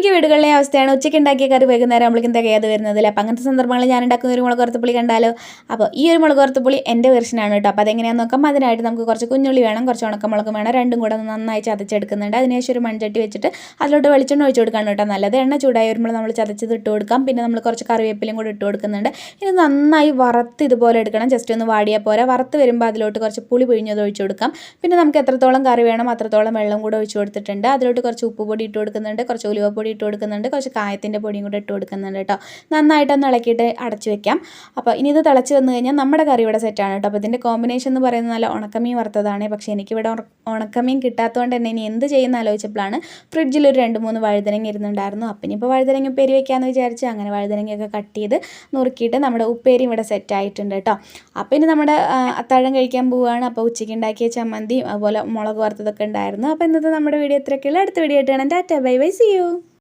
ഒട്ടുമിക്ക വീടുകളിലെ അവസ്ഥയാണ്. ഉച്ചയ്ക്ക് ഉണ്ടാക്കിയ കറി വൈകുന്നേരം നമ്മൾക്ക് വരുന്നത് അല്ലേ അപ്പോൾ അങ്ങനത്തെ സന്ദർഭങ്ങളിൽ ഞാൻ ഉണ്ടാക്കുന്ന ഒരു മുളക് വറുത്തപ്പുളി കണ്ടാലോ? അപ്പോൾ ഈ ഒരു മുളക് വറുത്തപ്പുളി എന്റെ വെർഷനാണ് കേട്ടോ. അപ്പോൾ അതെങ്ങനെയാണെന്ന് നോക്കാം. അതിനായിട്ട് നമുക്ക് കുറച്ച് കുഞ്ഞുള്ളി വേണം കുറച്ച് ഉണക്കമുളകും വേണം. രണ്ടും കൂടെ നന്നായി ചതച്ചെടുക്കുന്നുണ്ട്. അതിനുശേഷം ഒരു മൺചട്ടി വെച്ചിട്ട് അതിലോട്ട് വെളിച്ചെണ്ണ ഒഴിച്ച് കൊടുക്കാൻ കേട്ടോ. നല്ലത് എണ്ണ ചൂടായി വരുമ്പോൾ നമ്മൾ ചതച്ചത് ഇട്ട് കൊടുക്കാം. പിന്നെ നമ്മൾ കുറച്ച് കറിവേപ്പിലും കൂടെ ഇട്ട് കൊടുക്കുന്നുണ്ട്. ഇനി നന്നായി വറുത്ത് ഇതുപോലെ എടുക്കണം. ജസ്റ്റ് ഒന്ന് വാടിയാൽ പോരാ. വറുത്ത് വരുമ്പോൾ അതിലോട്ട് കുറച്ച് പുളി പിഴിഞ്ഞത് ഒഴിച്ച് കൊടുക്കാം. പിന്നെ നമുക്ക് എത്രത്തോളം കറി വേണം അത്രത്തോളം വെള്ളം കൂടെ ഒഴിച്ച് കൊടുത്തിട്ടുണ്ട്. അതിലോട്ട് കുറച്ച് ഉപ്പ് പൊടി ഇട്ട് കൊടുക്കുന്നുണ്ട്. കുറച്ച് ഉലുവപ്പൊടി ഇട്ട് കൊടുക്കുന്നുണ്ട്. കുറച്ച് കായത്തിന്റെ പൊടിയും കൂടി ഇട്ട് കൊടുക്കുന്നുണ്ട് കേട്ടോ. നന്നായിട്ടൊന്ന് ഇളക്കിയിട്ട് അടച്ച് വെക്കാം. അപ്പോൾ ഇനി ഇത് തിളച്ച് വന്നു കഴിഞ്ഞാൽ നമ്മുടെ കറി ഇവിടെ സെറ്റാണ് കേട്ടോ. അപ്പോൾ ഇതിന്റെ കോമ്പിനേഷൻ എന്ന് പറയുന്നത് നല്ല ഉണക്കമീൻ വറുത്തതാണ്. പക്ഷേ എനിക്കിവിടെ ഉണ- ഉണക്കമീൻ കിട്ടാത്തതുകൊണ്ട് തന്നെ ഇനി എന്ത് ചെയ്യുന്ന ആലോചിച്ചപ്പോഴാണ് ഫ്രിഡ്ജിൽ ഒരു രണ്ട് മൂന്ന് വഴുതനങ്ങ ഇരുന്നുണ്ടായിരുന്നു. അപ്പം ഇനിയിപ്പോൾ വഴുതനങ്ങ ഉപ്പേരി വെക്കാമെന്ന് വിചാരിച്ച് അങ്ങനെ വഴുതനങ്ങയൊക്കെ കട്ട് ചെയ്ത് നുറുക്കിയിട്ട് നമ്മുടെ ഉപ്പേരി ഇവിടെ സെറ്റ് ആയിട്ടുണ്ട് കേട്ടോ. അപ്പോൾ ഇനി നമ്മുടെ അത്താഴം കഴിക്കാൻ പോവുകയാണ്. അപ്പോൾ ഉച്ചയ്ക്ക് ഉണ്ടാക്കിയ ചമ്മന്തിയും അതുപോലെ മുളക് വറുത്തതൊക്കെ ഉണ്ടായിരുന്നു. അപ്പോൾ ഇന്നത്തെ നമ്മുടെ വീഡിയോ ഇത്രയൊക്കെയുള്ള. അടുത്ത വീഡിയോ ആയിട്ട് കാണാൻ tata bye bye see you